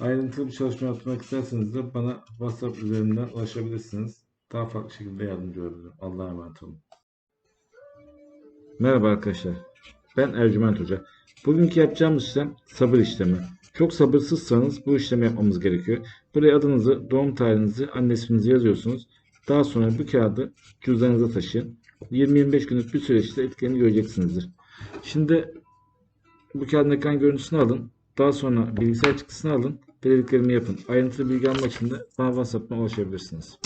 Ayrıntılı bir çalışma yapmak isterseniz de bana WhatsApp üzerinden ulaşabilirsiniz. Daha farklı şekilde yardımcı olabilirim. Allah'a emanet olun. Merhaba arkadaşlar. Ben Ercüment Hoca. Bugünkü yapacağımız işlem sabır işlemi. Çok sabırsızsanız bu işlemi yapmamız gerekiyor. Buraya adınızı, doğum tarihinizi, anne yazıyorsunuz. Daha sonra bu kağıdı cüzdanınıza taşıyın. 20-25 günlük bir süreçte etkilerini göreceksinizdir. Şimdi bu kağıdın ekran görüntüsünü alın. Daha sonra bilgisayar çıktısını alın. Dediklerimi yapın. Ayrıntılı bilgi almak için de bana WhatsApp'tan ulaşabilirsiniz.